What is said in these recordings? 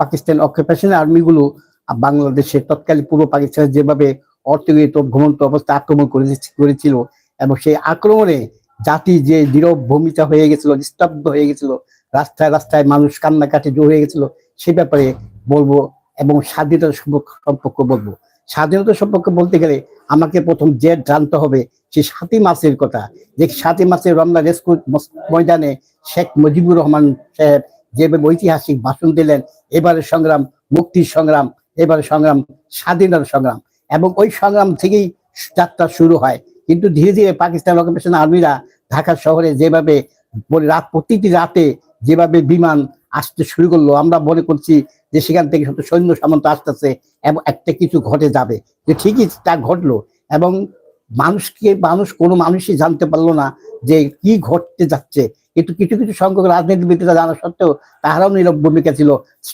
Pakistan occupation আর্মিগুলো বাংলাদেশের তৎকালীন পূর্ব পাকিস্তানে যেভাবে অর্থগত ঘুমন্ত অবস্থা আক্রমণ করে করেছিল এবং সেই আক্রমণে জাতি যে দৃঢ় ভূমিকা হয়ে গেছিল, নিস্তব্ধ হয়ে গেছিল, রাস্তায় রাস্তায় মানুষ কান্নাকাটি জোর হয়ে গেছিল, সে ব্যাপারে বলব এবং স্বাধীনতা সম্পর্ক বলব। স্বাধীনতা সম্পর্কে বলতে গেলে আমাকে প্রথম যে জানতে হবে সেই সাতই মাসের কথা। যে সাতই মাসে রমনা রেস্কুট ময়দানে শেখ মুজিবুর রহমান সাহেব যেভাবে ঐতিহাসিক ভাষণ দিলেন, এবারের সংগ্রাম, মুক্তির সংগ্রাম এবারে সংগ্রাম, স্বাধীনতার সংগ্রাম। এবং ওই সংগ্রাম থেকেই যাত্রা শুরু হয়। কিন্তু ধীরে ধীরে পাকিস্তান অকুপেশন আর্মিরা ঢাকা শহরে যেভাবে রাত, প্রতিটি রাতে যেভাবে বিমান আসতে শুরু করল, আমরা মনে করছি যে সেখান থেকে শত সৈন্য সামন্ত আসতেছে এবং একটা কিছু ঘটে যাবে। যে ঠিকই তা ঘটলো এবং মানুষকে, মানুষ কোনো মানুষই জানতে পারল না যে কি ঘটতে যাচ্ছে। কিন্তু কিছু কিছু সংখ্যক রাজনীতিবিদরা জানা সত্ত্বেও তাহারাও নীরব ভূমিকা ছিল।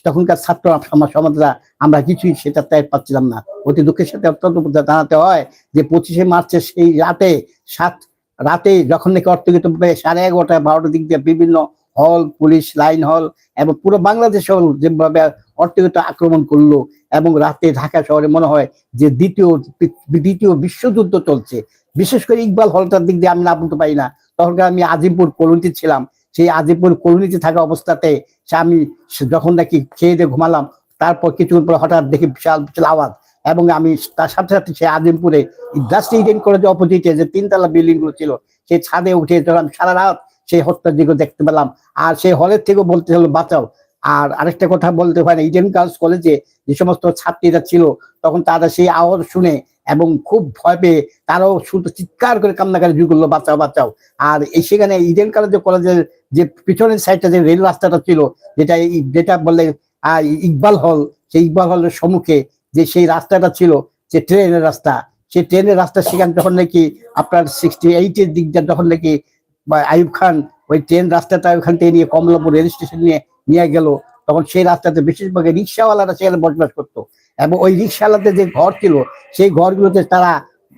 তখনকার ছাত্র সমাজ সমাজরা আমরা কিছুই সেটা ত্যাগ পাচ্ছিলাম না। অতি দুঃখের সাথে অত্যন্ত জানাতে হয় যে পঁচিশে মার্চের সেই রাতে সাত রাতে যখন নাকি অর্থগত সাড়ে এগারোটা বারোটার দিক দিয়ে বিভিন্ন হল, পুলিশ, লাইন হল এবং পুরো বাংলাদেশ হল যেভাবে অর্থগত আক্রমণ করল এবং রাতে ঢাকা শহরে মনে হয় যে দ্বিতীয় দ্বিতীয় বিশ্বযুদ্ধ চলছে। বিশেষ করে ইকবাল হলটার দিক দিয়ে আমি না বলতে পারি না। তখন আমি আজিমপুর কলোনিতে ছিলাম। সেই আজিমপুর কলোনিতে থাকা অবস্থাতে সে আমি যখন নাকি খেয়ে দিয়ে ঘুমালাম, তারপর কিছুক্ষণ পর হঠাৎ দেখি বিশাল বিশাল আওয়াজ এবং আমি তার সাথে সাথে সে আজিমপুরে ইন্ডাস্ট্রি ইডেন কলেজের অপোজিটে যে তিনতলা বিল্ডিংগুলো ছিল, সেই ছাদে উঠে যখন সারা রাত সেই হত্যার দিকে দেখতে পেলাম। আর সেই হলের থেকেও বলতে হলো, বাঁচাও। আর আরেকটা কথা বলতে হয় না ইডেন গার্লস কলেজে যে সমস্ত ছাত্রীরা ছিল, তখন তারা সেই আওয়াজ শুনে এবং খুব ভয় পেয়ে তারাও শুধু চিৎকার করে কান্নাকারি শুরু করল বাঁচাও বাঁচাও। আর সেখানে ইডেন কলেজে কলেজের যে পিছনের সাইডটা যে রেল রাস্তাটা ছিল, যেটা যেটা বললে ইকবাল হল, সেই ইকবাল হলের সম্মুখে যে সেই রাস্তাটা ছিল, যে ট্রেনের রাস্তা, সেই ট্রেনের রাস্তা সেখানে যখন নাকি আপনার সিক্সটি এইটের দিকটা যখন নাকি আইব খান ওই ট্রেন রাস্তাটা ওখান থেকে নিয়ে কমলাপুর রেল স্টেশন নিয়ে নিয়ে গেল, তখন সেই রাস্তাতে বিশেষভাবে রিক্সাওয়ালারা সেখানে বসবাস করতো। এবং ওই রিক্সাওয়ালাদের যে ঘর ছিল, সেই ঘরগুলোতে তারা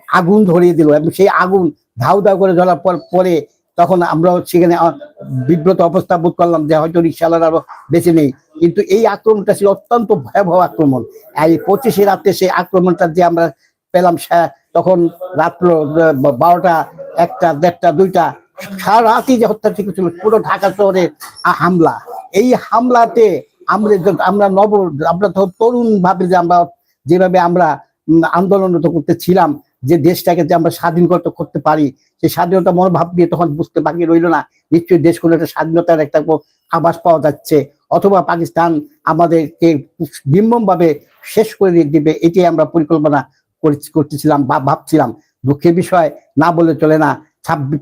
আগুন ধরিয়ে দিল এবং সেই আগুন ধাউ ধাউ করে ধরার পর পরে তখন আমরা সেখানে বিব্রত অবস্থা বোধ করলাম যে হয়তো রিক্সাওয়ালারা বেঁচে নেই। কিন্তু এই আক্রমণটা ছিল অত্যন্ত ভয়াবহ আক্রমণ। এই পঁচিশে রাত্রে সেই আক্রমণটা যে আমরা পেলাম তখন রাত্র বারোটা, একটা, দেড়টা, দুইটা সারা রাতই যে হত্যা ছিল পুরো ঢাকা শহরে হামলা। এই হামলাতে আমরা আমরা নব আমরা তরুণ ভাবে যে আমরা যেভাবে আমরা আন্দোলন করতেছিলাম, যে দেশটাকে যে আমরা স্বাধীন করতে পারি, সেই স্বাধীনতা মনোভাব দিয়ে তখন বুঝতে বাকি রইল না। নিশ্চয়ই দেশগুলো একটা স্বাধীনতার একটা আবাস পাওয়া যাচ্ছে। অথবা পাকিস্তান আমাদেরকে নির্মম ভাবে শেষ করে দিবে, এটাই আমরা পরিকল্পনা করতেছিলাম বা ভাবছিলাম। দুঃখের বিষয়, না বলে চলে না। ছাব্বিশ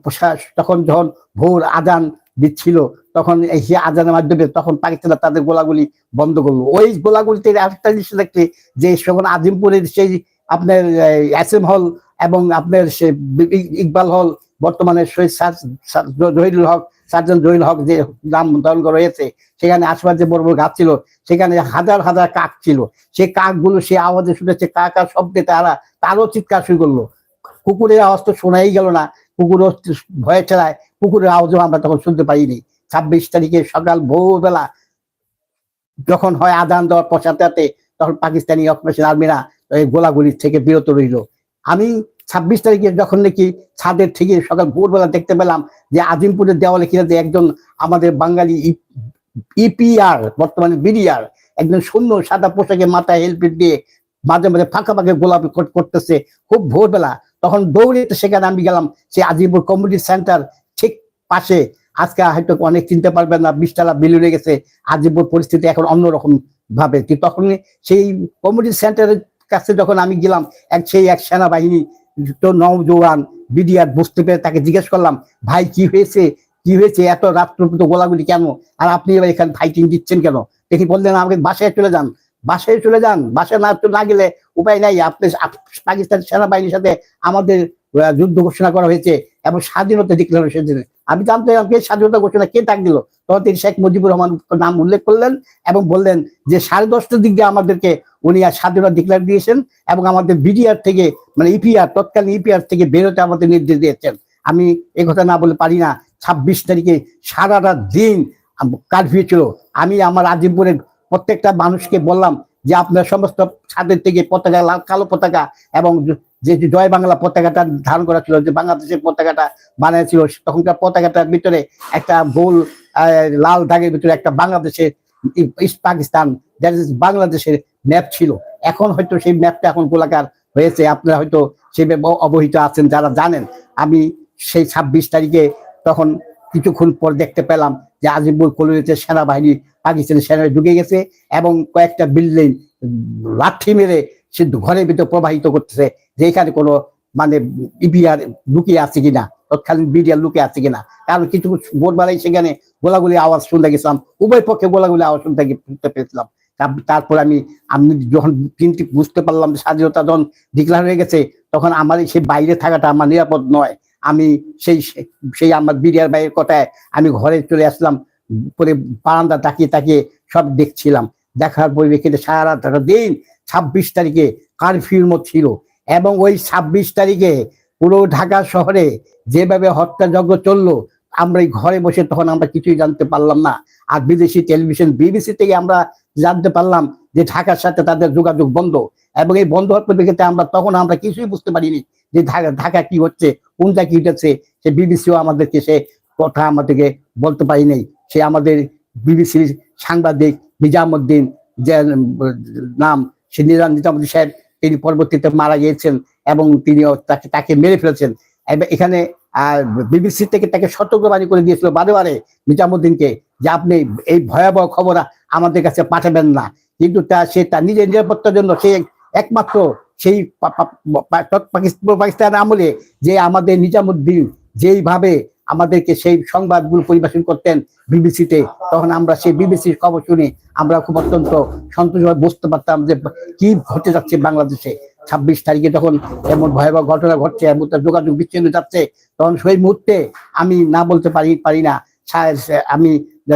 তখন যখন ভোর আজান দিচ্ছিল, তখন এই আজানের মাধ্যমে তখন পাকিস্তান তাদের গোলাগুলি বন্ধ করল। ওই গোলাগুলিতে আরেকটা জিনিস দেখতে, যে যখন আজিমপুরের সেই আপনার এস হল এবং আপনার সে ইকবাল হল, বর্তমানে শহীদ জহিরুল হক, সার্জন জহিরুল হক যে নাম ধারণ করা হয়েছে, সেখানে আশপাশ যে বড় বড় গাছ ছিল, সেখানে হাজার হাজার কাক ছিল। সেই কাকগুলো, সে আওয়াজে শুনেছে কাক আর শব্দে তারা, তারও চিৎকার শুরু করল। কুকুরের আওয়াজ তো শোনাই গেল না। কুকুরও ভয়ে ছাড়ায়। কুকুরের আওয়াজও আমরা তখন শুনতে পাইনি। ছাব্বিশ তারিখে সকাল, ভোরবেলা যখন হয় আদান দেওয়ার পশ্চাতে তখন পাকিস্তানি অকুপেশন আর্মিরা ওই গোলাগুলির থেকে বিরত রইল। আমি ছাব্বিশ তারিখে যখন নাকি ছাদের থেকে সকাল, ভোরবেলা দেখতে পেলাম যে আজিমপুরের দেওয়ালে কিনা যে একজন আমাদের বাঙালি ইপিআর, বর্তমানে বিডিআর, একজন সুন্দর সাদা পোশাকে মাথায় হেলমেট দিয়ে মাঝে মাঝে ফাঁকা ফাঁকে গোলাপি করতেছে। খুব ভোরবেলা তখন দৌড়ে সেখানে আমি গেলাম সেই আজিমপুর কমিউনিটি সেন্টার ঠিক পাশে। আজকে হয়তো অনেক চিনতে পারবেন না, বিশতলা বিলুড়ে গেছে, আজিমপুর পরিস্থিতি এখন অন্যরকম ভাবে। তখন সেই কমিউনিটি সেন্টারের কাছে যখন আমি গেলাম, এক সেই এক সেনাবাহিনী, তো নৌজওয়ান বিডিআর বুঝতে পেরে তাকে জিজ্ঞেস করলাম, ভাই, কি হয়েছে? কি হয়েছে? এত রাত্রপুত গোলাগুলি কেন? আর আপনি এবার এখানে ফাইটিং দিচ্ছেন কেন? দেখি বললেন, আমাকে বাসায় চলে যান, বাসায় চলে যান, বাসায় না না গেলে উপায় নাই, আপনি পাকিস্তান সেনাবাহিনীর সাথে আমাদের যুদ্ধ ঘোষণা করা হয়েছে এবং স্বাধীনতা ডিক্লারেশন আমি জানতে কে স্বাধীনতা ঘোষণা, কে ডাক দিল? তখন তিনি শেখ মুজিবুর রহমান নাম উল্লেখ করলেন এবং বললেন যে সাড়ে দশটার দিক দিয়ে আমাদেরকে উনি আর স্বাধীনতা ডিক্লেয়ার দিয়েছেন এবং আমাদের বিডিআর থেকে মানে ইপিআর তৎকালীন ইপিআর থেকে বেরোতে আমাদের নির্দেশ দিয়েছেন। আমি এ কথা না বলে পারি না, ছাব্বিশ তারিখে সারাটা দিন কারফিউ ছিল। আমি আমার আজিমপুরের প্রত্যেকটা মানুষকে বললাম যে আপনার সমস্ত ছাদের থেকে পতাকা, লাল, কালো পতাকা এবং যে জয় বাংলা পতাকাটা ধারণ করা ছিল, যে বাংলাদেশের পতাকাটা বানিয়েছিল, তখনকার পতাকাটার ভিতরে একটা গোল লাল দাগের ভিতরে একটা বাংলাদেশের ইস্ট পাকিস্তান দ্যাট বাংলাদেশের ম্যাপ ছিল। এখন হয়তো সেই ম্যাপটা এখন গোলাকার হয়েছে। আপনারা হয়তো সেই অবহিত আছেন, যারা জানেন। আমি সেই ছাব্বিশ তারিখে তখন কিছুক্ষণ পর দেখতে পেলাম যে আজিমপুর কলোনিতে সেনাবাহিনী পাকিস্তানি সেনা ঢুকে গেছে এবং কয়েকটা বিল্ডিং লাঠি মেরে সে ঘরের ভিতরে প্রবাহিত করতেছে, যে এখানে কোনো মানে ইপিআর লুকিয়ে আছে কিনা তৎকালীন বিডিআর লুকিয়ে আছে কিনা। কারণ কিছু ভোরবেলায় সেখানে গোলাগুলি আওয়াজ শুনতে গেছিলাম, উভয় পক্ষে গোলাগুলি আওয়াজ শুনতে শুনতে পেয়েছিলাম তারপর আমি আমি যখন চিন্তি বুঝতে পারলাম স্বাধীনতা যখন ডিক্লার হয়ে গেছে, তখন আমার সেই বাইরে থাকাটা আমার নিরাপদ নয়। আমি সেই সেই আমার বিডিআর বাইরের কথায় আমি ঘরে চলে আসলাম, পরে বারান্দা তাকিয়ে তাকিয়ে সব দেখছিলাম। দেখার পরিপ্রেক্ষিতে সারা দিন ছাব্বিশ তারিখে কারফিউর মতো ছিল এবং ওই ছাব্বিশ তারিখে পুরো ঢাকা শহরে যেভাবে হত্যাযজ্ঞ চলল, আমরা ঘরে বসে তখন আমরা কিছুই জানতে পারলাম না। আর বিদেশি টেলিভিশন বিবিসি থেকে আমরা জানতে পারলাম যে ঢাকার সাথে তাদের যোগাযোগ বন্ধ এবং এই বন্ধ হওয়ার পরিপ্রেক্ষিতে আমরা, তখন আমরা কিছুই বুঝতে পারিনি যে ঢাকা ঢাকা কি হচ্ছে কোনটা কি হচ্ছে সে বিবিসিও আমাদেরকে সে কথা আমাদেরকে বলতে পারি নাই। সে আমাদের বিবিসির সাংবাদিক নিজামুদ্দিন যে নাম, সে নিজাম- নিজামুদ্দিন সাহেব তিনি পরবর্তীতে মারা গিয়েছেন এবং তিনিও তাকে তাকে মেরে ফেলেছেন। এখানে বিবিসি থেকে তাকে সতর্কবাণী করে দিয়েছিল বারে বারে নিজামুদ্দিনকে যে আপনি এই ভয়াবহ খবর আমাদের কাছে পাঠাবেন না। কিন্তু তা সে তার নিজের নিরাপত্তার জন্য সে একমাত্র সেই পাকিস্তান আমলে যে আমাদের নিজামুদ্দিন যেইভাবে আমাদেরকে সেই সংবাদগুলো পরিবেশন করতেন বিবিসিতে, তখন আমরা সেই বিবিসির খবর শুনে আমরা খুব অত্যন্ত সন্তোষভাবে বুঝতে পারতাম যে কি ঘটে যাচ্ছে বাংলাদেশে। ছাব্বিশ তারিখে যখন এমন ভয়াবহ ঘটনা ঘটছে, এমন যোগাযোগ বিচ্ছিন্ন যাচ্ছে, তখন সেই মুহূর্তে আমি না বলতে পারি পারি না আমি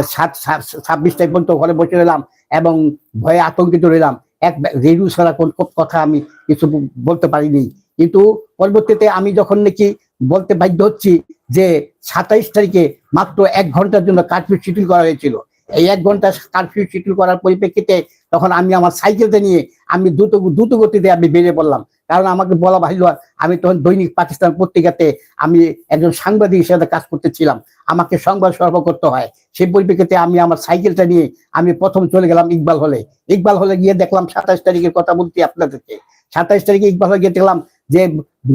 সাত- ছাব্বিশ তারিখ পর্যন্ত ঘরে বসে রইলাম এবং ভয়ে আতঙ্কিত রইলাম। এক রেডিও ছাড়া কোন কথা আমি কিছু বলতে পারিনি। কিন্তু পরবর্তীতে আমি যখন নাকি বলতে বাধ্য হচ্ছি যে সাতাইশ তারিখে মাত্র এক ঘণ্টার জন্য কারফিউ শিথিল করা হয়েছিল। এই এক ঘণ্টা কারফিউ শিথিল করার পরিপ্রেক্ষিতে তখন আমি আমার সাইকেলটা নিয়ে আমি দ্রুত দ্রুত গতিতে আমি বেরিয়ে পড়লাম। কারণ আমাকে বলা বাহিল আমি তখন দৈনিক পাকিস্তান পত্রিকাতে আমি একজন সাংবাদিক হিসেবে কাজ করতেছিলাম। আমাকে সংবাদ সরবরাহ করতে হয়। সেই পরিপ্রেক্ষিতে আমি আমার সাইকেলটা নিয়ে আমি প্রথম চলে গেলাম ইকবাল হলে। ইকবাল হলে গিয়ে দেখলাম সাতাশ তারিখের কথা বলছি আপনাদেরকে। সাতাশ তারিখে ইকবাল হলে গিয়ে দেখলাম যে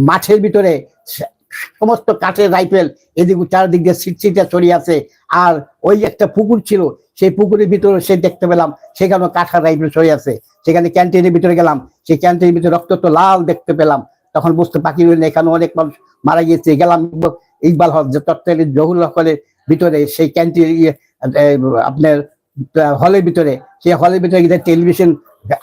মাঠের ভিতরে সমস্ত কাঠের রাইফেল, এদিক চারদিক দিয়ে সিটটা ছড়িয়ে আছে। আর ওই একটা পুকুর ছিল সেই পুকুরের ভিতরে সে দেখতে পেলাম সেখানে কাঠার রাইফেল ছড়িয়ে আছে। সেখানে ক্যান্টিনের ভিতরে গেলাম, সেই ক্যান্টিনের ভিতরে রক্ত তো লাল দেখতে পেলাম। তখন বুঝতে পাখি এখানে অনেক মানুষ মারা গিয়েছে। গেলাম ইকবাল যে তৎকালীন জহুর হলের ভিতরে সেই ক্যান্টিন আপনার হলের ভিতরে, সেই হলের ভিতরে গিয়ে টেলিভিশন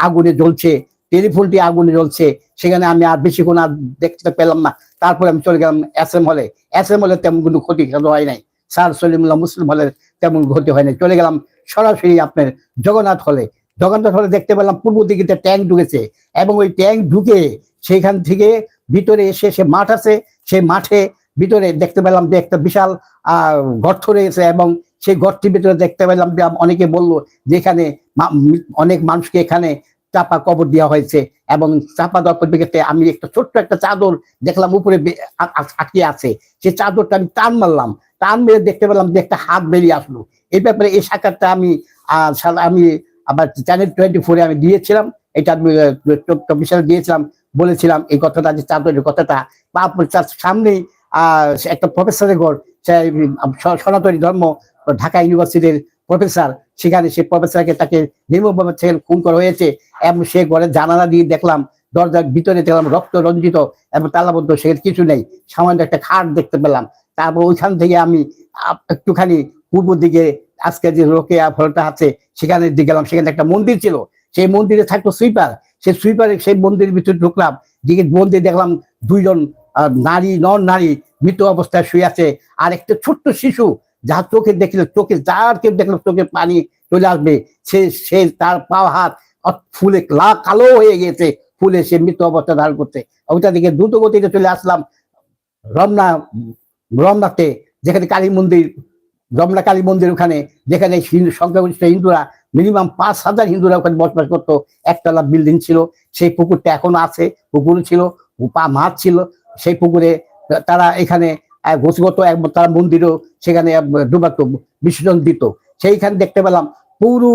আগুনে জ্বলছে টেলিফোনটি আগুনে জ্বলছে। সেখানে আমি আর বেশিক্ষণ আর দেখতে পেলাম না। তারপরে আমি চলে গেলাম এস এম হলে এস এম হলে তেমন কোনো ক্ষতি হয় নাই। স্যার সলিমুল্লাহ মুসলিম হলের তেমন ক্ষতি হয়নি। চলে গেলাম সরাসরি আপনার জগন্নাথ হলে। জগন্নাথ হলে দেখতে পেলাম পূর্ব দিকে ট্যাঙ্ক ঢুকেছে এবং ওই ট্যাঙ্ক ঢুকে সেখান থেকে ভিতরে এসে সে মাঠ আছে। সে মাঠে ভিতরে দেখতে পেলাম যে একটা বিশাল গর্ত রয়েছে এবং সেই গর্তের ভিতরে দেখতে পেলাম যে অনেকে বলল যে এখানে অনেক মানুষকে এখানে চাপা কবর দেওয়া হয়েছে এবং চাপা দেওয়ার পরিপ্রেক্ষিতে আমি একটা ছোট্ট একটা চাদর দেখলাম, উপরে বে- আটকে আছে। সেই চাদরটা আমি টান মারলাম। টান মেরে দেখতে পেলাম যে একটা হাত বেরিয়ে আসলো। এই ব্যাপারে এই সাক্ষাৎটা আমি আমি আবার চ্যানেল টোয়েন্টি ফোরে আমি দিয়েছিলাম। এটা আমি বিশাল দিয়েছিলাম, বলেছিলাম এই কথাটা, যে চাদরের কথাটা। তারপর তার সামনেই একটা প্রফেসরের ঘর সনাতনী ধর্ম, ঢাকা ইউনিভার্সিটির প্রফেসর সেখানে সে প্রফেসরকে তাকে নির্মমভাবে ছেলে খুন করা হয়েছে এবং সে ঘরে জানালা দিয়ে দেখলাম, দরজার ভিতরে দেখলাম রক্ত রঞ্জিত এবং তালাবদ্ধ সেখানে কিছু নেই। সামান্য একটা খাট দেখতে পেলাম। তারপর ওইখান থেকে আমি একটুখানি পূর্ব দিকে আজকে যে রোকেয়া ফলটা আছে, সেখানে গেলাম, সেখানে একটা মন্দির ছিল। সেই মন্দিরে থাকতো সুইপার। সেই সুইপারে সেই মন্দিরের ভিতরে ঢুকলাম। দিকে মন্দির দেখলাম দুইজন নারী নন নারী মৃত অবস্থায় শুয়ে আছে। আর একটা ছোট্ট শিশু যার চোখে দেখলে, চোখে যার কেউ দেখলে, চোখে পানি চলে আসবে। সে সে তার পা হাত ফুলে লা, কালো হয়ে গেছে ফুলে সে মৃত অবস্থা ধারণ করছে। ওইটা দিকে দ্রুত গতিতে চলে আসলাম রমনা, রমনাতে, যেখানে কালী মন্দির, রমনা কালী মন্দির ওখানে, যেখানে সংখ্যাগরিষ্ঠ হিন্দুরা মিনিমাম পাঁচ হাজার হিন্দুরা ওখানে বসবাস করতো। একতলা বিল্ডিং ছিল, সেই পুকুরটা এখনও আছে, পুকুর ছিল পা মাছ ছিল। সেই পুকুরে তারা এখানে এক তারা মন্দিরও সেখানে ডুবাতো বিসর্জন দিত। সেইখানে দেখতে পেলাম পুরো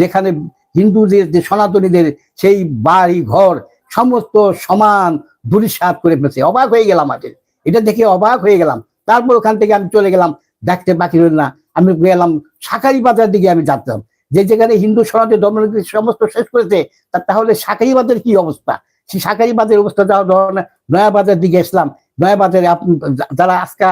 যেখানে হিন্দুদের, যে সনাতনীদের সেই বাড়ি, ঘর, সমস্ত সমান ধুলিসাৎ করে ফেলেছে। অবাক হয়ে গেলাম আজকে। এটা দেখে অবাক হয়ে গেলাম। তারপর ওখান থেকে আমি চলে গেলাম, দেখতে বাকি রইল না। আমি গেলাম শাকারি বাজার দিকে আমি যাচ্তাম যে যেখানে হিন্দু, সনাতন ধর্ম সমস্ত শেষ করেছে তাহলে শাকারি বাজার কি অবস্থা? সেই শাকারি বাজারের অবস্থা যাওয়া ধরনের নয়া বাজার দিকে এসলাম। নয়া বাজারে যারা আজকে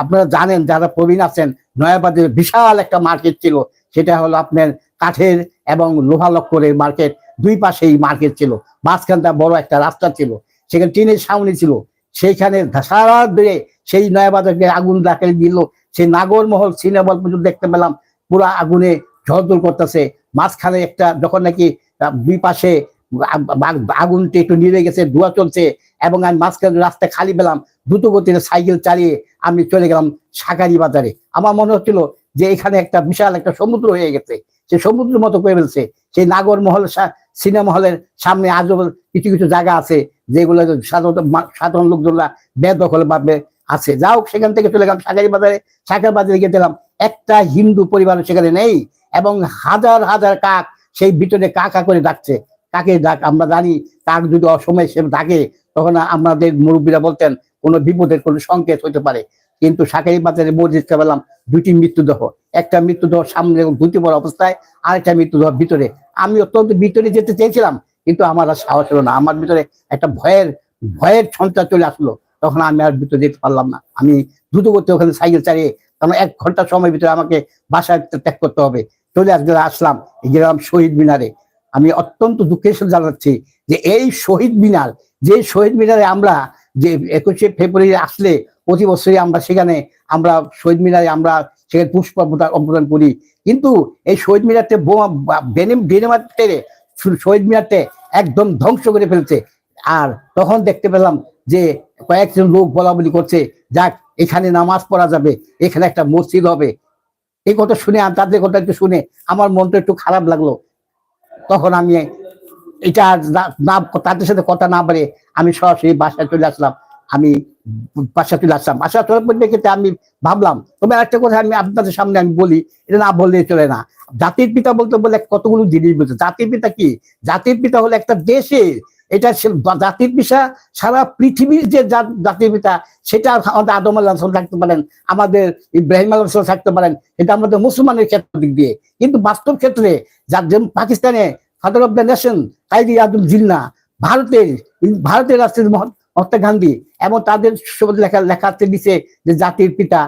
আপনারা জানেন, যারা প্রবীণ আছেন নয়া বাজারে বিশাল একটা মার্কেট ছিল। সেটা হলো আপনার কাঠের এবং লোহা লক্করের মার্কেট দুই পাশেই মার্কেট ছিল। মাঝখানটা বড় একটা রাস্তা ছিল। সেখানে টিনের সামনে ছিল। সেইখানে সারা ধরে সেই নয়াবাজারকে আগুন রাখে দিল। সেই নাগরমহল সিনেমা পর্যন্ত দেখতে পেলাম। পুরা আগুনে ঝড়দুল করতেছে। মাঝখানে একটা, যখন নাকি দুই পাশে আগুনটা একটু নিভে গেছে, ধোয়া চলছে এবং আমি মাঝখানে রাস্তা খালি পেলাম দ্রুত গতিতে সাইকেল চালিয়ে আমি চলে গেলাম শাকারি বাজারে। আমার মনে হচ্ছিল যে এখানে একটা বিশাল একটা সমুদ্র হয়ে গেছে। সে সমুদ্রের মতো করে ফেলছে। সেই নাগরমহল সিনেমা হলের সামনে আজও কিছু কিছু জায়গা আছে, যেগুলো সাধারণত সাধারণ লোকজনরা বেদখল ভাবে আছে। যা হোক, সেখান থেকে চলে গেলাম সাকারি বাজারে। সাকার বাজারে গিয়ে দেখলাম একটা হিন্দু পরিবার সেখানে নেই এবং হাজার হাজার কাক সেই ভিতরে কা কা করে ডাকছে। কাকে ডাক আমরা জানি কাক যদি অসময়ে সে ডাকে তখন আমাদের মুরব্বীরা বলতেন, কোনো বিপদের কোনো সংকেত হতে পারে। কিন্তু সাকারি বাজারে মসজিদটা পেলাম দুইটি মৃত্যুদেহ একটা মৃত্যুদেহ সামনে ধুতে পড়া অবস্থায়, আরেকটা মৃত্যুদেহ ভিতরে। আমি অত্যন্ত ভিতরে যেতে চেয়েছিলাম, কিন্তু আমার আর সাহস হলো না। আমার ভিতরে একটা ভয়ের ভয়ের সঞ্চার চলে আসলো। তখন আমি আর ভিতরে যেতে পারলাম না। আমি দ্রুত করতে ওখানে সাইকেল চালিয়ে, কারণ এক ঘণ্টা সময় ভিতরে আমাকে বাসায় ত্যাগ করতে হবে। চলে আসলে আসলাম, গেলাম শহীদ মিনারে। আমি অত্যন্ত দুঃখের সাথে জানাচ্ছি যে এই শহীদ মিনার, যে শহীদ মিনারে আমরা যে একুশে ফেব্রুয়ারি আসলে প্রতি বছরই আমরা সেখানে আমরা শহীদ মিনারে আমরা সেখানে পুষ্প অবদান করি। কিন্তু এই শহীদ মিনারতে বোমা শহীদ মিনারতে একদম ধ্বংস করে ফেলছে। আর তখন দেখতে পেলাম যে কয়েকজন লোক বলা বলি করছে, যাক, এখানে নামাজ পড়া যাবে, এখানে একটা মসজিদ হবে। এই কথা শুনে তাদের কথা একটু শুনে আমার মনটা একটু খারাপ লাগল। তখন আমি এটা না- তাদের সাথে কথা না বলে আমি সরাসরি বাসায় চলে আসলাম। আমি বাসা চলে আসলাম। বাসা চলে পরিপ্রেক্ষিতে আমি ভাবলাম, তবে একটা কথা আমি আপনাদের সামনে আমি বলি, এটা না বললে চলে না। জাতির পিতা বলতে বলে কতগুলো জিনিস বলছে। জাতির পিতা কি? জাতির পিতা হলো একটা দেশের এটা জাতির পিতা সারা পৃথিবীর যে জাতির পিতা সেটা আমাদের আদম আল্লাহ থাকতে পারেন, আমাদের ইব্রাহিম আল্লাহ থাকতে পারেন, এটা আমাদের মুসলমানের ক্ষেত্র দিক দিয়ে। কিন্তু বাস্তব ক্ষেত্রে যার যেমন পাকিস্তানে father of the nation Quaid Abdul Jinnah, ভারতের ভারতের রাষ্ট্রের মহাত্মা গান্ধী এবং তাদের লেখা লেখাতে দিছে যে জাতির পিতা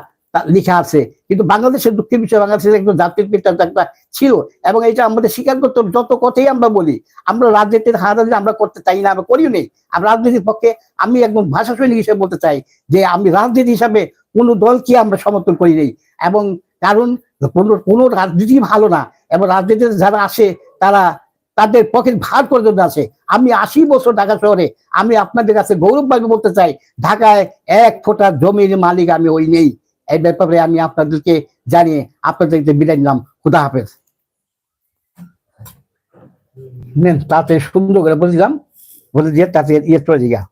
লেখা আছে। কিন্তু বাংলাদেশের দুঃখের বিষয়, বাংলাদেশের একজন জাতির পিতা একটা ছিল এবং এটা আমাদের স্বীকার করতে যত কথাই আমরা বলি, আমরা রাজনীতির হারালি আমরা করতে চাই না, আমরা করিও নেই আমরা রাজনীতির পক্ষে আমি একজন ভাষা সৈনিক হিসেবে বলতে চাই যে আমি রাজনীতি হিসাবে কোনো দলকে আমরা সমর্থন করি নেই। এবং কারণ কোনো কোনো রাজনীতি ভালো না। এবং রাজনীতিতে যারা আসে, তারা তাদের পকেট ভার করে পর্যন্ত আছে আমি আশি বছর ঢাকা শহরে, আমি আপনাদের কাছে গৌরবভাবে বলতে চাই, ঢাকায় এক ফোঁটা জমির মালিক আমি ওই নেই। এই ব্যাপারে আমি আপনাদেরকে জানিয়ে আপনাদেরকে বিদায় নিলাম। খুদা হাফেজ। তাতে সুন্দর করে বলছিলাম বলে দিয়ে তাতে ইয়ে চলে দিঘা